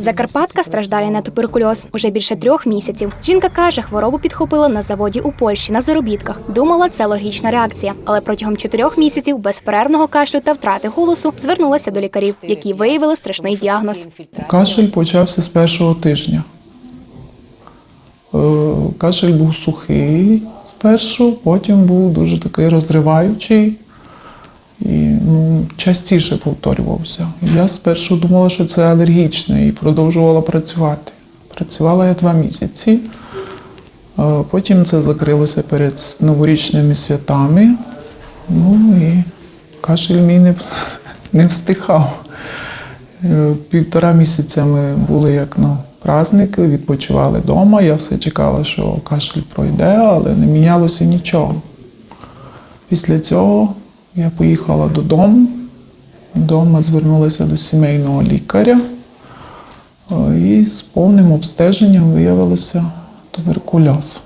Закарпатка страждає на туберкульоз уже більше трьох місяців. Жінка каже, хворобу підхопила на заводі у Польщі на заробітках. Думала, це логічна реакція, але протягом чотирьох місяців безперервного кашлю та втрати голосу звернулася до лікарів, які виявили страшний діагноз. Кашель почався з першого тижня. Е, Кашель був сухий спершу, потім був дуже такий розриваючий і ну, частіше повторювався. Я спершу думала, що це алергічне і продовжувала працювати. Працювала я два місяці. Потім це закрилося перед новорічними святами. Ну і кашель мій не, не встихав. Е, Півтора місяця ми були як на праздники, відпочивали вдома. Я все чекала, що кашель пройде, але не мінялося нічого. Після цього я поїхала додому. Вдома звернулася до сімейного лікаря е, і з повним обстеженням виявилося туберкульоз.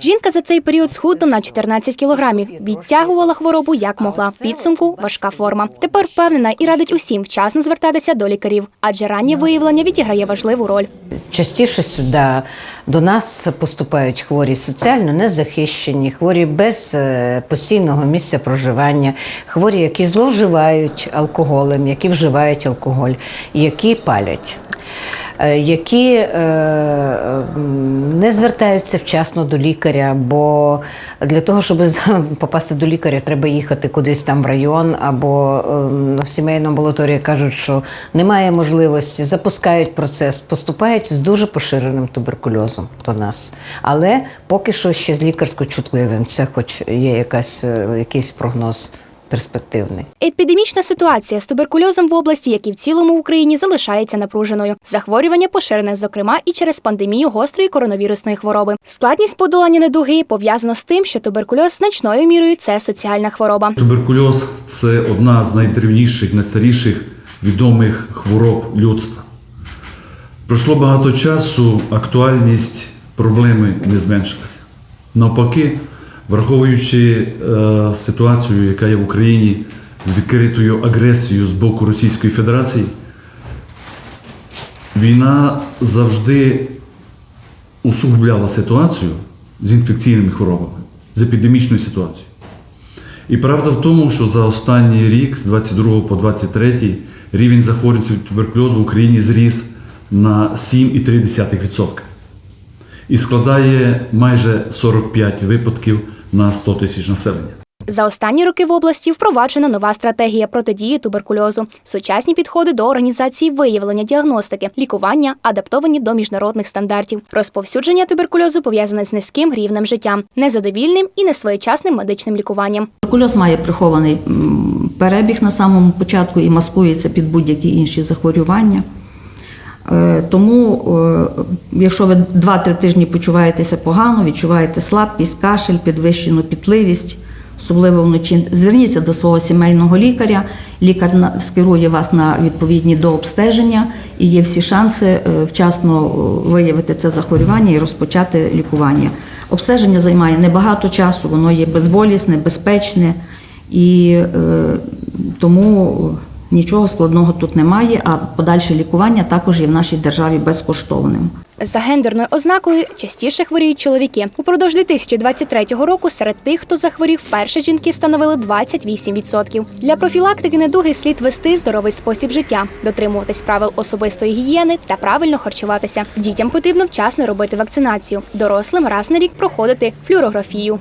Жінка за цей період схудла на 14 кілограмів. Відтягувала хворобу як могла. Підсумку важка форма. Тепер впевнена і радить усім вчасно звертатися до лікарів, адже раннє виявлення відіграє важливу роль. Частіше сюди до нас поступають хворі соціально незахищені, хворі без е, постійного місця проживання, хворі, які зловживають алкоголем, які вживають алкоголь, які палять. е, Які е, не звертаються вчасно до лікаря, бо для того, щоб попасти до лікаря, треба їхати кудись там в район, або е, в сімейному амбулаторії кажуть, що немає можливості, запускають процес, поступають з дуже поширеним туберкульозом до нас. Але поки що ще з лікарсько-чутливим, це хоч є якась, е, якийсь прогноз перспективний. Епідемічна ситуація з туберкульозом в області, як і в цілому Україні, залишається напруженою. Захворювання поширене, зокрема, і через пандемію гострої коронавірусної хвороби. Складність подолання недуги пов'язана з тим, що туберкульоз значною мірою це соціальна хвороба. Туберкульоз це одна з найдревніших, найстаріших відомих хвороб людства. Пройшло багато часу, актуальність проблеми не зменшилася. Навпаки, враховуючи е, ситуацію, яка є в Україні з відкритою агресією з боку Російської Федерації, війна завжди усугубляла ситуацію з інфекційними хворобами, з епідемічною ситуацією. І правда в тому, що за останній рік, з 22 по 23, рівень захворюваності від туберкульозу в Україні зріс на 7,3%. І складає майже 45 випадків на 100 тисяч населення. За останні роки в області впроваджена нова стратегія протидії туберкульозу, сучасні підходи до організації виявлення діагностики, лікування, адаптовані до міжнародних стандартів. Розповсюдження туберкульозу пов'язане з низьким рівнем життя, незадовільним і несвоєчасним медичним лікуванням. Туберкульоз має прихований перебіг на самому початку і маскується під будь-які інші захворювання. Е, Тому, е, якщо ви 2-3 тижні почуваєтеся погано, відчуваєте слабкість, кашель, підвищену пітливість, особливо вночі, зверніться до свого сімейного лікаря. Лікар скерує вас на відповідні дообстеження і є всі шанси е, вчасно виявити це захворювання і розпочати лікування. Обстеження займає небагато часу, воно є безболісне, безпечне і тому нічого складного тут немає. А подальше лікування також є в нашій державі безкоштовним. За гендерною ознакою частіше хворіють чоловіки. Упродовж 2023 року серед тих, хто захворів, вперше жінки становили 28%. Для профілактики недуги слід вести здоровий спосіб життя, дотримуватись правил особистої гігієни та правильно харчуватися. Дітям потрібно вчасно робити вакцинацію, дорослим раз на рік проходити флюорографію.